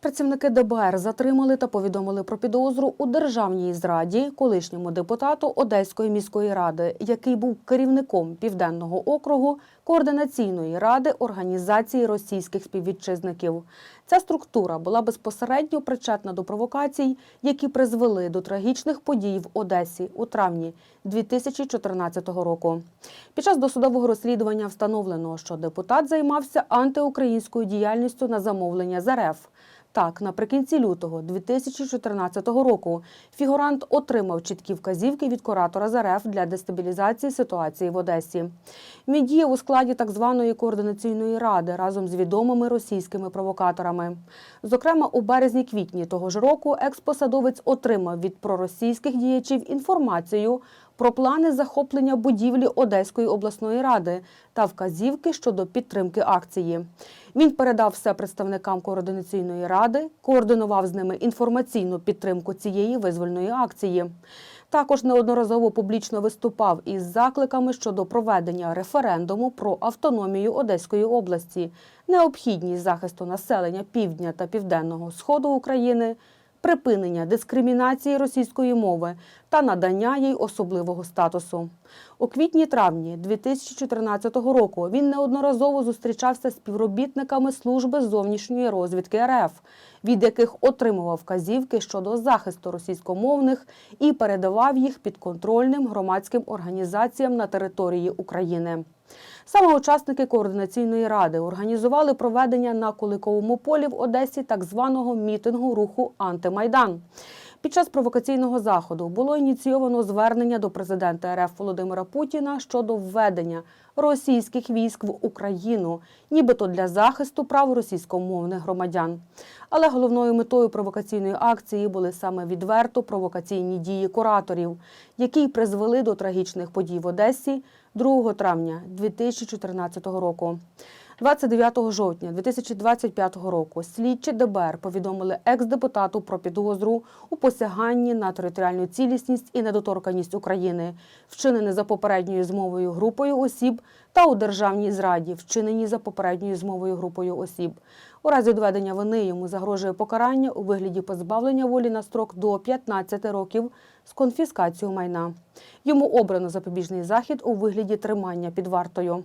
Працівники ДБР затримали та повідомили про підозру у державній зраді колишньому депутату Одеської міської ради, який був керівником південного округу координаційної ради організації російських співвітчизників. Ця структура була безпосередньо причетна до провокацій, які призвели до трагічних подій в Одесі у травні 2014 року. Під час досудового розслідування встановлено, що депутат займався антиукраїнською діяльністю на замовлення з РФ. Так, наприкінці лютого 2014 року фігурант отримав чіткі вказівки від куратора з РФ для дестабілізації ситуації в Одесі. Він діяв у складі так званої координаційної ради разом з відомими російськими провокаторами. Зокрема, у березні-квітні того ж року експосадовець отримав від проросійських діячів інформацію про плани захоплення будівлі Одеської обласної ради та вказівки щодо підтримки акції. Він передав все представникам координаційної ради, координував з ними інформаційну підтримку цієї визвольної акції. Також неодноразово публічно виступав із закликами щодо проведення референдуму про автономію Одеської області, необхідність захисту населення півдня та південного сходу України, припинення дискримінації російської мови та надання їй особливого статусу. У квітні-травні 2014 року він неодноразово зустрічався з співробітниками служби зовнішньої розвідки РФ, від яких отримував вказівки щодо захисту російськомовних і передавав їх підконтрольним громадським організаціям на території України. Саме учасники координаційної ради організували проведення на Куликовому полі в Одесі так званого мітингу руху Антимайдан. Під час провокаційного заходу було ініційовано звернення до президента РФ Володимира Путіна щодо введення російських військ в Україну, нібито для захисту прав російськомовних громадян. Але головною метою провокаційної акції були саме відверто провокаційні дії кураторів, які призвели до трагічних подій в Одесі 2 травня 2014 року. 29 жовтня 2025 року слідчі ДБР повідомили екс-депутату про підозру у посяганні на територіальну цілісність і недоторканність України, вчинене за попередньою змовою групою осіб та у державній зраді, вчинені за попередньою змовою групою осіб. У разі доведення вини йому загрожує покарання у вигляді позбавлення волі на строк до 15 років з конфіскацією майна. Йому обрано запобіжний захід у вигляді тримання під вартою.